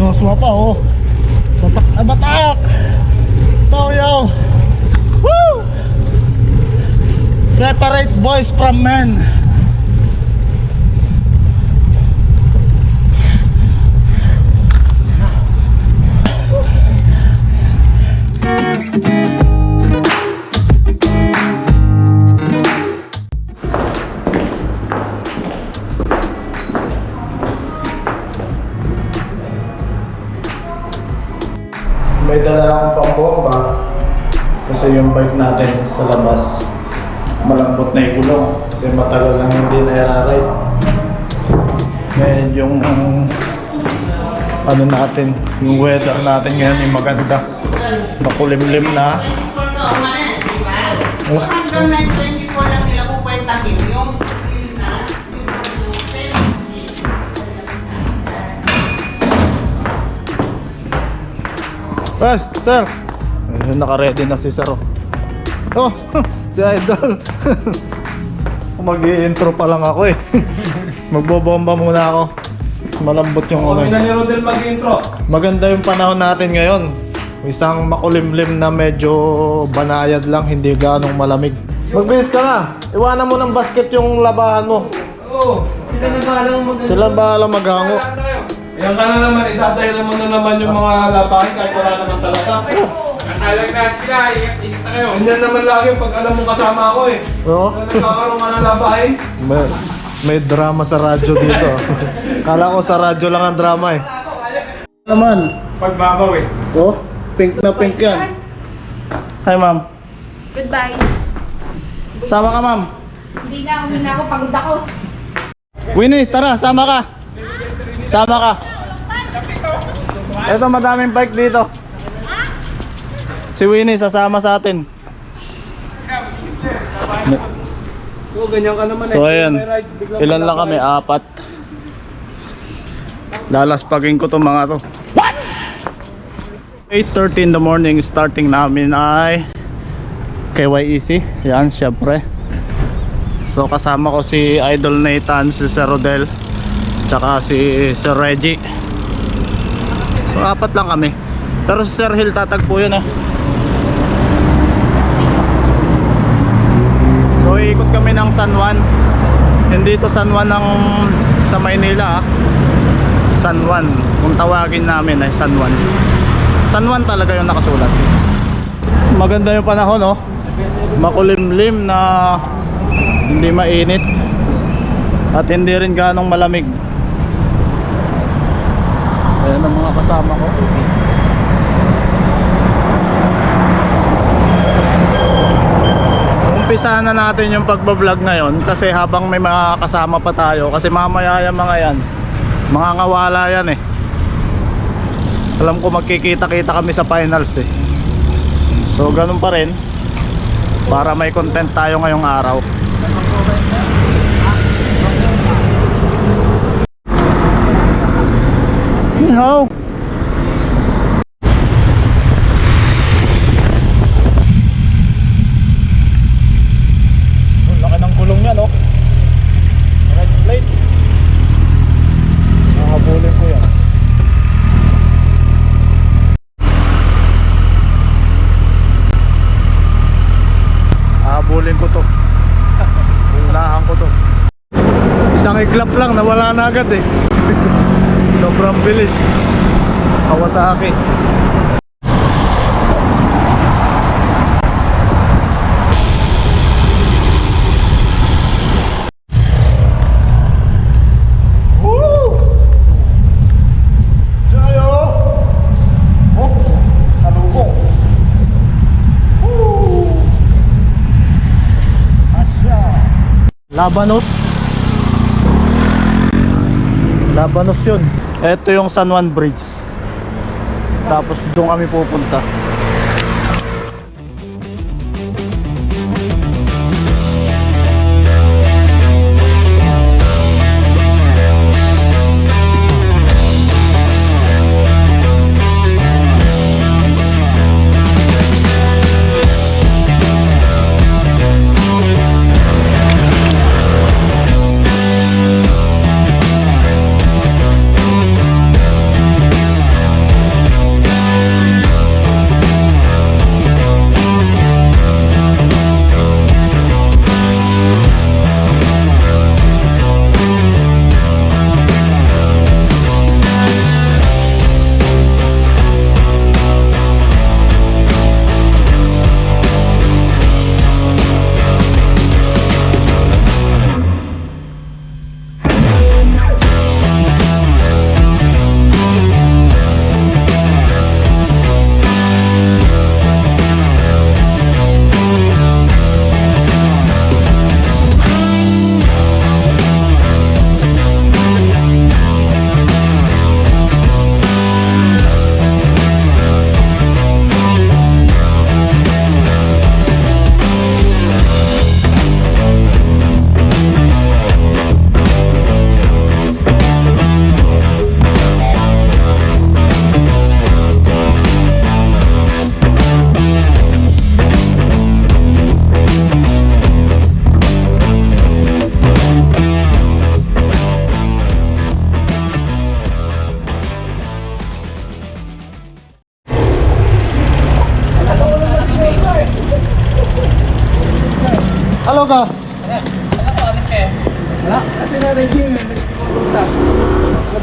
Joshua pa oh. Batak na batak. Toyo. Woo! Separate boys from men. Malambot na yung gulong kasi matagal lang hindi na i-ride. Ngayon yung ano natin, yung weather natin ngayon yung maganda. Makulimlim na. Oh. Hanggang 924 lang nila kukwentahin yung Well, sir. Naka-ready na si sir. Oh, oh si Idol. mag intro pa lang ako eh. Magbobomba muna ako. Malambot yung ano. Okay na ni Rodel mag-intro. Maganda yung panahon natin ngayon. Isang makulimlim na medyo banayad lang, hindi ganong malamig. Magbihis ka na. Iwanan mo ng basket yung labahan mo. Oo. Sila na ba alam mo Sila bahala maghango. Yan ka na naman, itatahilan mo na naman yung mga labahin kahit wala naman talaga. Nakalag na sila, ingat-ingat na kayo. Ganyan naman lagi pag alam mo kasama ako eh. Oo. Kung nagkakaroon ka ng labahin, May, may drama sa radyo dito. Kala ko sa radyo lang ang drama eh. Naman. Pagbabaw eh. Oh, pink na pink yan. Hi ma'am. Goodbye. Sama ka ma'am. Hindi na, uwi na ako. Pagod ako. Winnie, tara, sama ka. Sama ka. Ito madaming bike dito. Si Winnie sasama sa atin. Oo, ganyan ka naman eh. So ayan, ilan lang kami? Apat. Lalaspagin ko tong mga to. 8.30 in the morning, starting namin ay KYEC. Yan, syempre. So kasama ko si Idol Nathan, si Sir Rodel, tsaka si Sir Reggie. So apat lang kami. Pero si Sir Hill tatagpo yun eh. So ikot kami ng San Juan. Hindi to San Juan ng sa Maynila ah. San Juan. Kung tawagin namin ay San Juan. San Juan talaga yung nakasulat. Maganda yung panahon oh. Makulimlim na hindi mainit at hindi rin ganong malamig. Ayan ang mga kasama ko. Umpisahan na natin yung pagbablog ngayon kasi habang may mga kasama pa tayo kasi mamaya yung mga yan mga ngawala yan eh. Alam ko magkikita kita kami sa finals eh. So ganun pa rin para may content tayo ngayong araw. Ihaw ko to. Unahan ko to. Isang iglap lang, nawala na agad eh. Sobrang bilis. Kawasaki. Woo! Jayo! Oh, salubong. Woo! Asya. Labanos. Labanos yun. Ito yung San Juan Bridge. Tapos doon kami pupunta.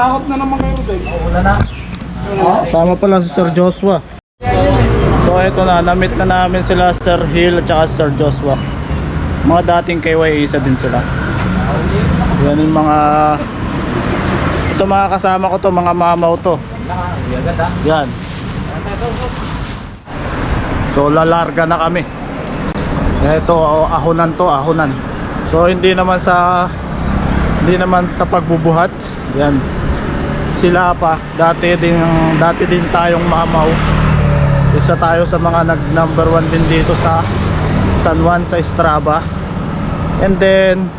Natakot na naman kayo, Rodel. Sama pala si Sir Joshua. So eto na, na-meet na namin sila Sir Hill at saka Sir Joshua. Mga dating KYA isa din sila. Yan yung mga ito mga kasama ko to, mga mamaw to. Yan. So lalarga na kami. Ito ahonan to, ahonan. So hindi naman sa hindi naman sa pagbubuhat. Yan. Sila pa dati din dati din tayong mamaw. Isa tayo sa mga nag number one din dito sa San Juan sa Strava. And then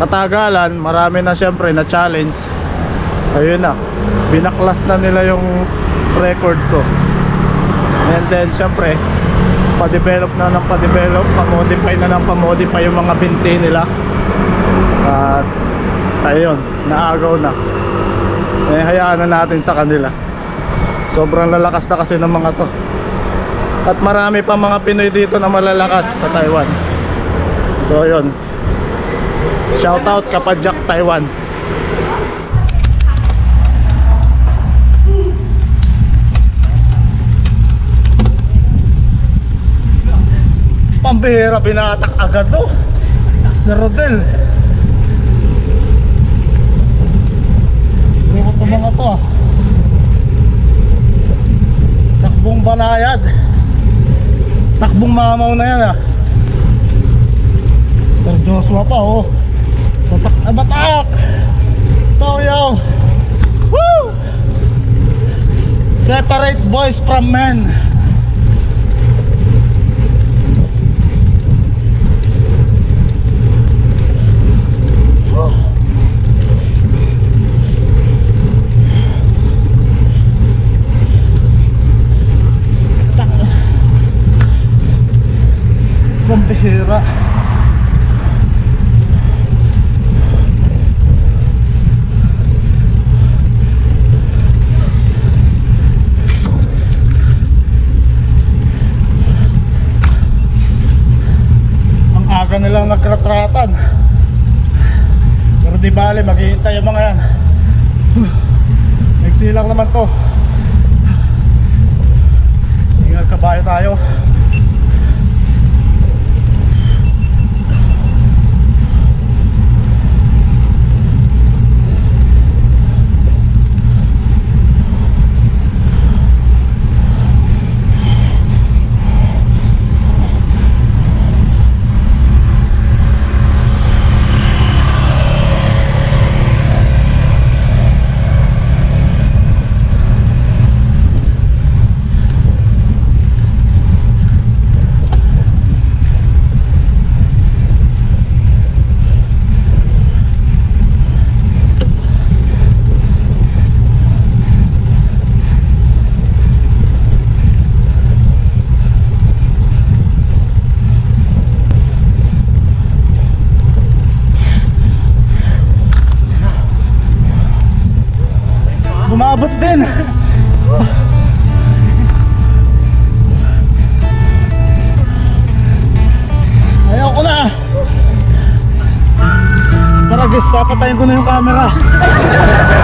katagalan, marami na syempre na challenge. Ayun na. Binaklas na nila yung record ko. And then syempre pa-develop na ng pa-develop, pa-modify na ng pa-modify yung mga binti nila. At ayun, naagaw na. Eh hayaan na natin sa kanila. Sobrang lalakas na kasi ng mga to. At marami pa mga Pinoy dito na malalakas sa Taiwan. So yun. Shout out Kapadjak Taiwan. Pambihira binatak agad to. Si Rodel. Lukot ng mga to ah. Takbong banayad. Takbong mamaw na yan ah. Sir Joshua pa oh. Batak na batak. Toyo. Woo! Separate boys from men. Pambihira. Ang aga nilang nagkratratan. Pero di bale, maghihintay yung mga yan. Nagsilang naman to. Ingat kabayo tayo. Ko na yung camera.